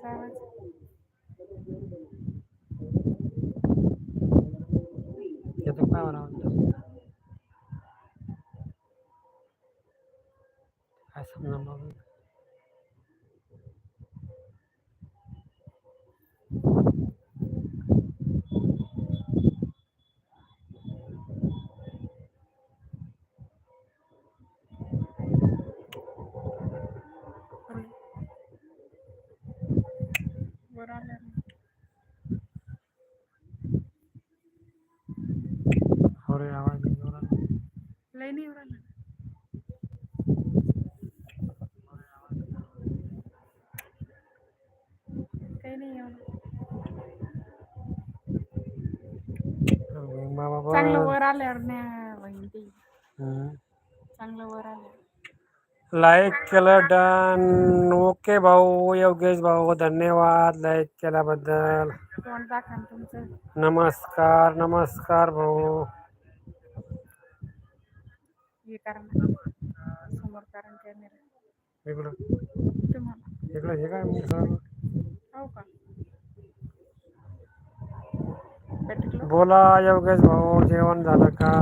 डीजेचा आवाज येतो काय म्हणा काय समजा मग वर आल्या हो रे आवाज नाही येऊ राहिला. लय नाही वर आला काही नाही एवढं मग मा बाबा चांगलं वर आल्यावर नाही होईन ते हम्म. चांगलं वर आल्यावर लाईक केलं डन. ओके भाऊ योगेश भाऊ धन्यवाद. लाईक केल्याबद्दल. नमस्कार नमस्कार भाऊ. हे इकडं. इकडं काय बोला योगेश भाऊ जेवण झालं का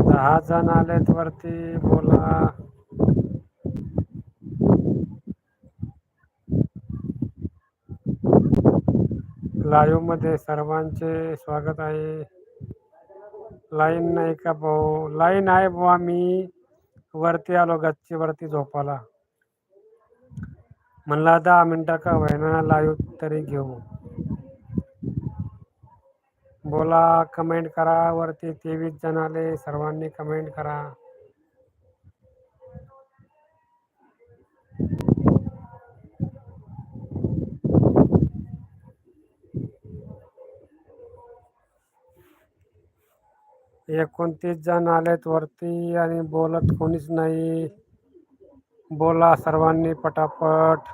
दहा जण आलेत वरती बोला. लाईव्हमध्ये सर्वांचे स्वागत आहे. लाईन नाही का भाऊ? लाईन आहे बुवा मी वरती आलो गच्ची वरती झोपाला म्हणला दहा मिनटं का व्हायना लाईव्ह तरी घेऊ. बोला कमेंट करा. वरती तेवीस जण आले. सर्वांनी कमेंट करा. एकोणतीस जण आलेत वरती आणि बोलत कोणीच नाही. बोला सर्वांनी पटापट.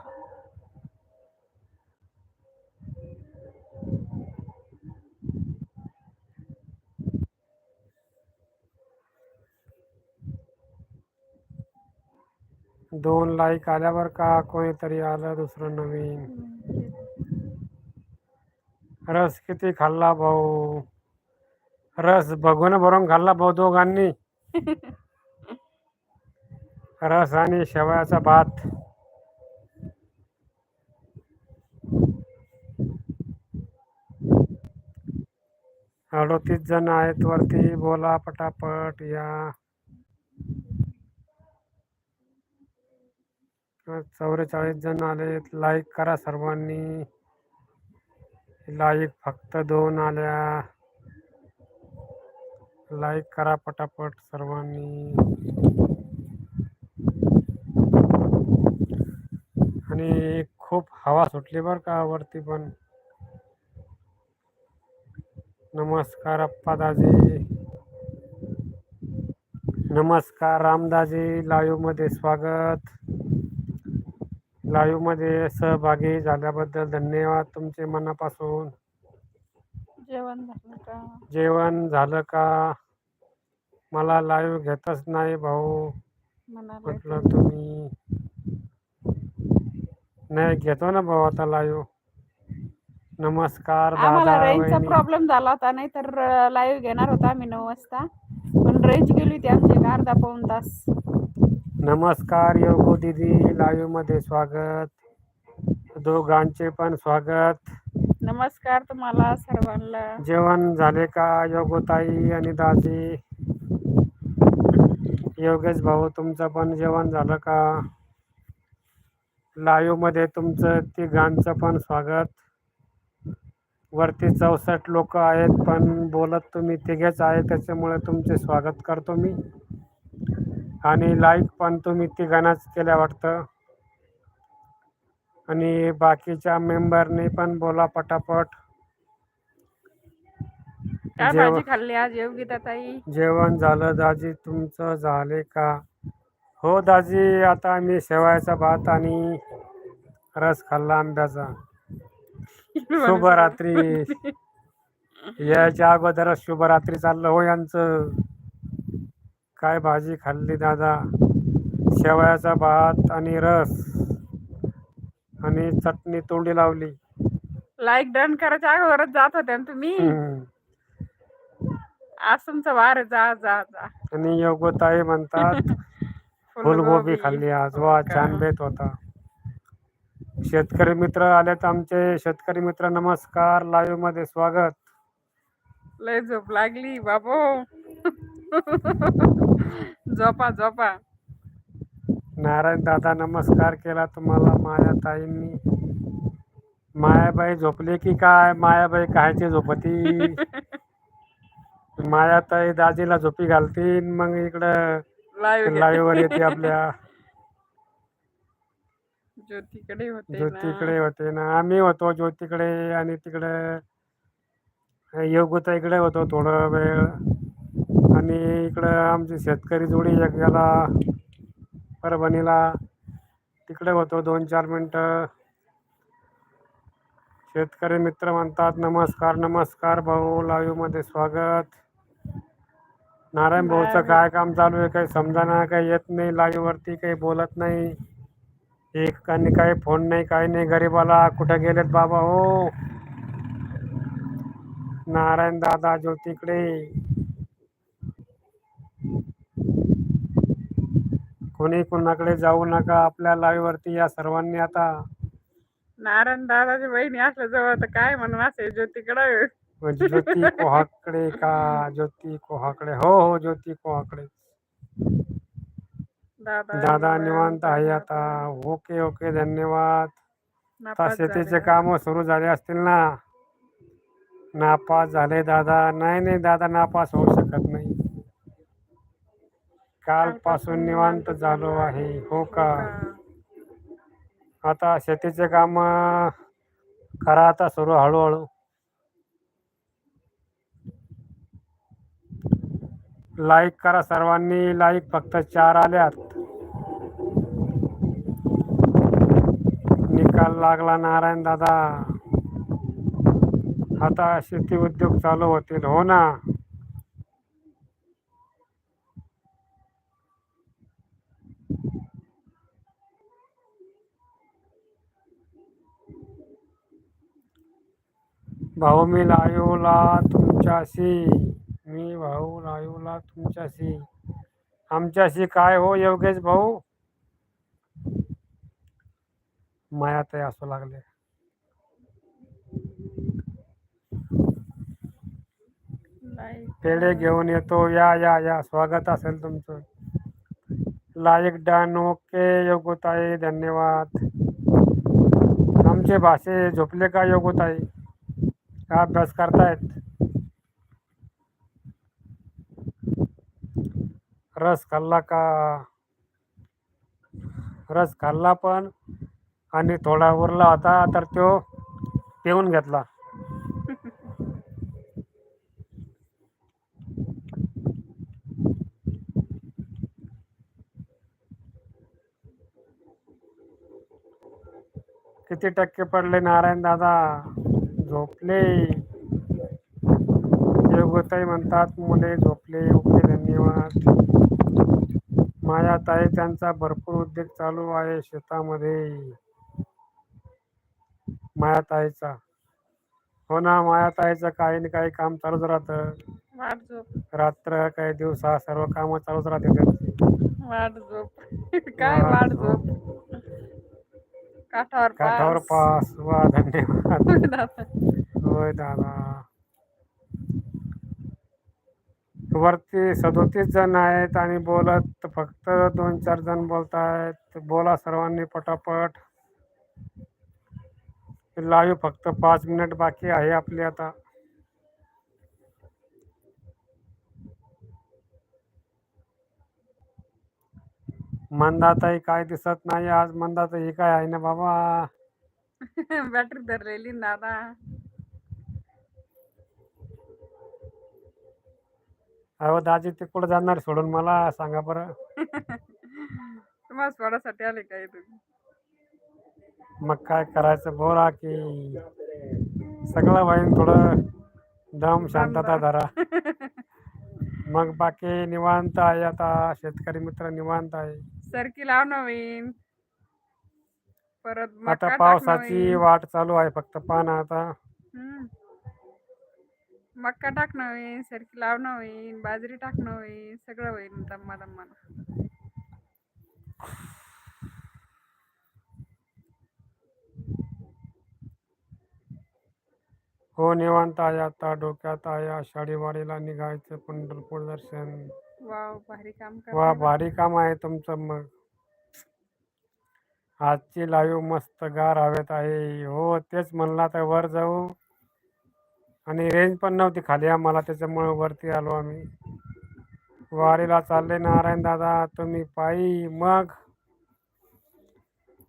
दोन लाईक आल्यावर का? कोणीतरी आलं दुसरं नवीन. रस किती खाल्ला भाऊ? रस बघून भरून खाल्ला भाऊ दोघांनी. रस आणि शेवयाचा भात. अडोतीस जण आहेत वरती. बोला पटापट या. चौवेचाळीस जण आले. लाईक करा सर्वांनी. लाईक फक्त दोन आल्या. लाईक करा पटापट सर्वांनी. आणि खूप हवा सुटली बरं का वरती पण. नमस्कार अप्पा दाजी. नमस्कार रामदाजी. लाईव्हमध्ये स्वागत. लाईव्हमध्ये सहभागी झाल्याबद्दल धन्यवाद तुमचे मनापासून. जेवण झालं का? जेवण झालं का? मला लाईव्ह घेतच नाही भाऊ. म्हणाला म्हटलं तुम्ही नाही घेतो ना भाऊ आता लाईव्ह नमस्कार आम्हाला दादा रेंजचा वहिनी. प्रॉब्लेम झाला होता नाही तर लाईव्ह घेणार होता आम्ही नऊ वाजता. पण रेंज गेली होती आमची एक अर्धा पाऊण तास. नमस्कार योगो दीदी. लाईव्हमध्ये स्वागत. दोघांचे पण स्वागत. नमस्कार तुम्हाला सर्वांना. जेवण झाले का योगोताई आणि दाजी? योगेश भाऊ तुमचं पण जेवण झालं का? लाईव्हमध्ये तुमचं तिघांचं पण स्वागत. वरती चौसष्ट लोक आहेत पण बोलत तुम्ही तिघेच आहे त्याच्यामुळे तुमचे स्वागत करतो मी. आणि लाईक पण तुम्ही तिघांनाच केल्या वाटतं. आणि बाकीच्या मेंबरने पण बोला पटापट. काय जेव- भाजी खाल्ली आज योगिता ताई? जेवण झालं दाजी तुमचं झाले का? हो दाजी आता आम्ही शेवायचा भात आणि रस खाल्ला आंब्याचा. शुभरात्री. याच्या अगोदरच शुभरात्री चाललं हो यांचं. काय भाजी खाल्ली दादा? शेवयाचा भात आणि रस आणि चटणी तोंडी लावली. लाईक डन करायच्या अगोदरच जात होते ना तुम्ही. आज तुमचं वार आहे, जा जा जा. आणि योगोताई म्हणतात फुलगोबी खाल्ली आज. वा छान बेत होता. शेतकरी मित्र आलेत आमचे. शेतकरी मित्र नमस्कार. लाईव्हमध्ये स्वागत. लय झोप लागली बाबो. झोपा झोपा. नारायण दादा नमस्कार केला तुम्हाला मायाताईंनी मायाबाई झोपली की काय? मायाबाई कायची झोपती? मायाताई दाजीला झोपी घालतीन मग इकडं लाईव्ह वर येते. आपल्या. ज्योतीकडे होते ना. ज्योतीकडे होते ना. आम्ही होतो ज्योतीकडे आणि तिकडे योगुता इकडे होतो थोडं वेळ. आणि इकडं आमची शेतकरी जोडी एक गेला परभणीला. तिकडे होतो दोन चार मिनटं. शेतकरी मित्र म्हणतात नमस्कार नमस्कार भाऊ लाईव्हमध्ये स्वागत. नारायण भाऊचं काय काम चालू आहे? काही समजाना काही येत नाही लाईव्ह वरती काही बोलत नाही. एक आणि काही फोन नाही काही नाही. गरीबाला कुठे गेलेत बाबा हो? नारायण दादा ज्योतीकडे. कोणी कोणाकडे जाऊ नका आपल्या लाईव्ह वरती या सर्वांनी आता. नारायण दादाची बहिणी असल्या जवळ तर काय म्हणून असे ज्योतीकडे. म्हणजे ज्योती कोहाकडे का? ज्योती कोहाकडे? हो हो ज्योती कोहाकडे. दादा दादा निवांत आहे आता. ओके ओके धन्यवाद. आता शेतीचे. काम सुरू झाले असतील ना. नापास झाले दादा. नाही नाही दादा नापास होऊ शकत नाही. कालपासून निवांत झालो आहे हो का? आता शेतीचे काम करा आता सुरू हळूहळू. लाईक करा सर्वांनी लाईक फक्त चार आल्यात. निकाल लागला नारायण दादा. आता शेती उद्योग चालू होतील हो ना? भाऊ मी लाईव्हला तुमच्याशी. मी भाऊ लाईव्हला तुमच्याशी. आमच्याशी काय हो योगेश भाऊ? मायात असू लागले. पेढे घेऊन येतो. या या या. स्वागत असेल तुमचं. Like done. ओके योगोताई. धन्यवाद. आमचे भाषे झोपले का योगोताई? का अभ्यास करतायत? रस खाल्ला का? रस खाल्ला पण आणि थोडा उरला होता तर तो पिऊन घेतला. किती टक्के पडले नारायण दादा? झोपले. योगताई म्हणतात मुले झोपले ओके धन्यवाद मायाताई त्यांचा भरपूर उद्योग चालू आहे शेतामध्ये. मायाताईचा हो ना मायाताईचं काही ना काही काम चालूच राहतं. रात्र काही दिवसा सर्व कामं चालूच राहते काठावर पास. वा धन्यवाद. होय दादा. वरती सदोतीस जण आहेत आणि बोलत फक्त दोन चार जण बोलत आहेत बोला सर्वांनी पटापट. लाईव्ह फक्त पाच मिनिट बाकी आहे आपली आता. मंदाताई काय दिसत नाही आज? मंदाताई काय आहे ना बाबा? बॅटरी धरलेली ना दादा. अहो दाजी ते कुठं जाणार सोडून मला सांगा बरं. तुम्हाला सोडासाठी आले काय तुम्ही? मग काय करायचं? बोला की सगळं बहीण थोडं. दम शांतता धरा. मग बाकी निवांत आहे आता. शेतकरी मित्र निवांत आहे. सरकी लाव नवीन. परत मका आता टाक पावसाची नवीन. वाट चालू आहे फक्त पाना आता. हम्म. मक्का टाक नवीन सरकी लाव नवीन बाजरी टाक नवीन सगळं होईल दम्मा दम्मानं हो निवांत आहे आता डोक्यात आहे आषाढी वारीला निघायचं पंढरपूर दर्शन. वाव भारी काम वा भारी काम आहे तुमचं मग. आजची लाईव्ह मस्त गार हवेत आहे. हो तेच म्हणलं आता वर जाऊ. आणि रेंज पण नव्हती खाली आम्हाला त्याच्यामुळे वरती आलो आम्ही. वारीला चालले नारायण दादा तुम्ही पायी मग.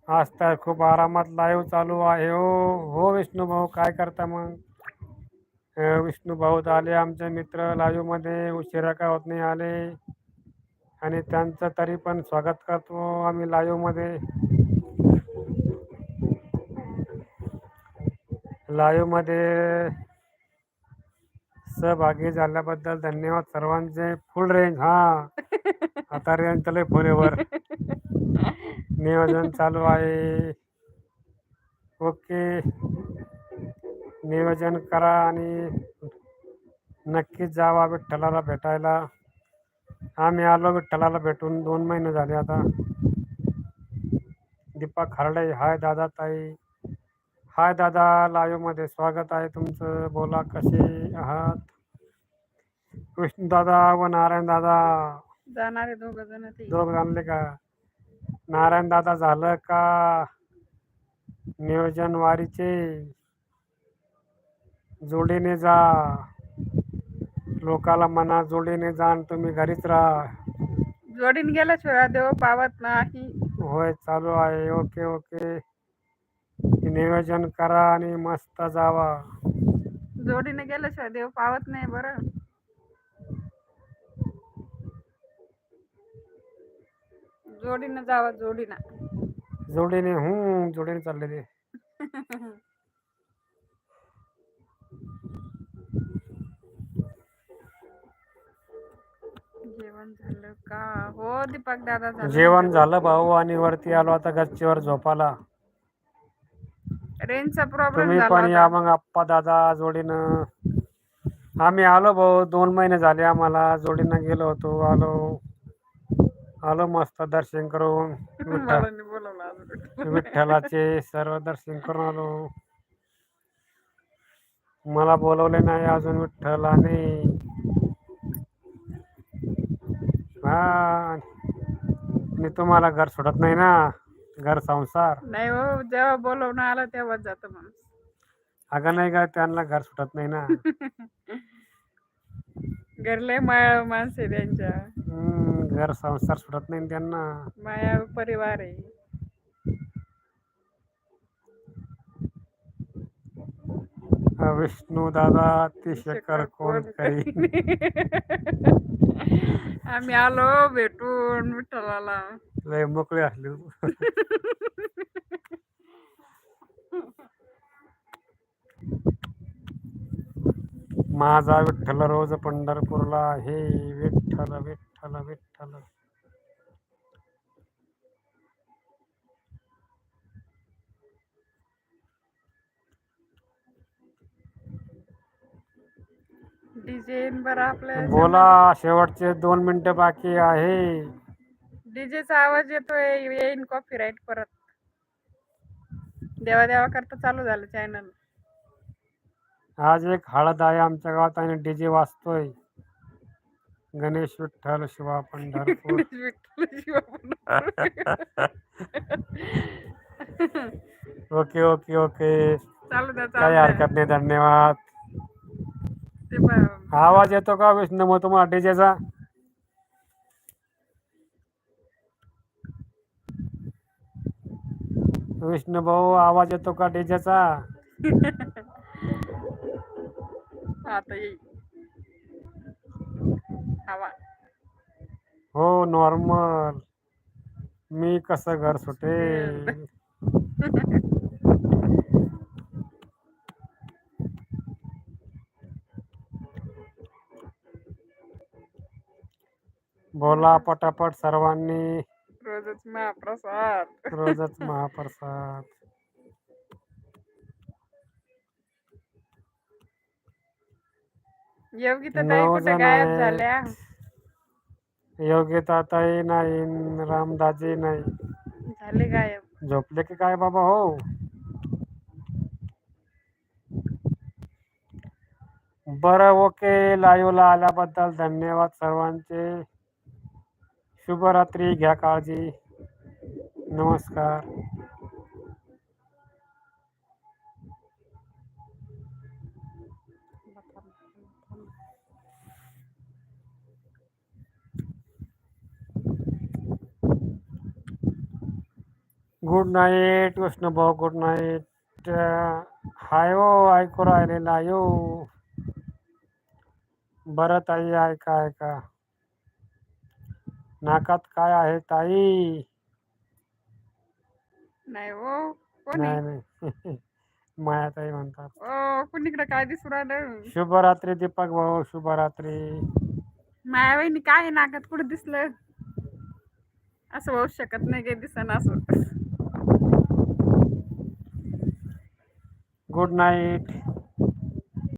आज तर खूप आरामात लाईव्ह चालू आहे हो. हो विष्णू भाऊ काय करता मग? विष्णू भाऊ आले आमचे मित्र लाईव्हमध्ये उशिरा का होत नाही आले. आणि त्यांचं तरी पण स्वागत करतो आम्ही लाईव्हमध्ये सहभागी झाल्याबद्दल धन्यवाद सर्वांचे. फुल रेंज हा. आता रेंज चालू फोरेवर नियोजन चालू आहे. ओके. नियोजन करा आणि नक्कीच जावा विठ्ठलाला भेटायला. आम्ही आलो विठ्ठलाला भेटून दोन महिने झाले आता. दीपा खारडे हाय दादा ताई. हाय दादा लाईव्हमध्ये स्वागत आहे तुमचं. बोला कसे आहात? विष्णू दादा व नारायण दादा. जाणारे दोघ जण ते. दोघ जाणले का? नारायण दादा झालं का? नियोजन वारीचे. जोडीने जा. लोकाला मना जोडीने जा आणि तुम्ही घरीच राहा. जोडीन गेल्याशिवाय देव पावत नाही. होय चालू आहे. Okay okay. नियोजन करा आणि मस्त जावा. जोडीने गेल्याशिवाय देव पावत नाही बरं. जोडीनं जावा जोडीनं. जोडीने हम्म जोडीने चालले ते. जेवण झालं का? हो दीपक दादा झालं. जेवण झालं भाऊ आणि वरती आलो आता गच्चीवर झोपाला रेंजचा प्रॉब्लेम तुम्ही झाला पण या होता. मग आप्पा दादा जोडीनं. आम्ही आलो भाऊ दोन महिने झाले आम्हाला. जोडीनं गेलो होतो आलो. आलो मस्त दर्शन करून. विठ्ठल मला नाही बोलवलं अजून. विठ्ठलाचे सर्व दर्शन करून आलो. मला बोलवले नाही अजून विठ्ठलाने. हा. मी तुम्हाला घर सोडत नाही ना. घर संसार. नाही हो जेव्हा बोलवणं आलं तेव्हाच जातो माणूस. अगं नाही का त्यांना घर सुटत नाही ना. घरले माया माणसे आहे त्यांच्या. हम्म, घर संसार सुटत नाही त्यांना. माया परिवार आहे. विष्णू दादा ती शकर कोण काही आम्ही आलो भेटून विठ्ठलाला. लय मोकळी असली. माझा विठ्ठल रोज पंढरपूरला आहे विठ्ठल विठ्ठल विठ्ठल. आपल्या बोला शेवटचे दोन मिनिटं बाकी आहे. डीजेचा आवाज येतोय येईन कॉपीराईट परत. देवा देवा करता चालू झालं चॅनल आज एक हळद आहे आमच्या गावात आणि DJ वाजतोय Ganesh Vitthal Shiva Pandharpur. Okay okay okay. चालू द्या चालू काही द्या. हरकत नाही धन्यवाद. ते आवाज येतो का विष्णू? मग तुम्हाला डीजेचा विष्णू भाऊ आवाज येतो का डेजाचा? हो नॉर्मल मी कसं घर सुटे बोला पटापट सर्वांनी. रोजच महाप्रसाद. रोजच महाप्रसाद. योगिता ताई नऊ कुठे जण गायब आहेत. झाल्या? योग्यता ताई नाही रामदाजी नाही. झाले गायब. झोपले की काय बाबा हो? बरं ओके. लाईव्हला आल्याबद्दल धन्यवाद सर्वांचे. शुभरात्री, घ्या काळजी. नमस्कार. गुड नाईट कृष्ण भाऊ गुड नाईट हाय हो ऐकू राहिलेला यो बरं ताई ऐका ऐका नाकात काय आहे ताई? नाही हो कोणी? नाही नाही. माया ताई म्हणतात. ओ कुणीकडे काय दिसू राहिलं? शुभरात्री दीपक भाऊ शुभरात्री. माया वहिनी काय आहे नाकात? कुठे दिसलं? असं होऊ शकत नाही काही दिसन असं. Good night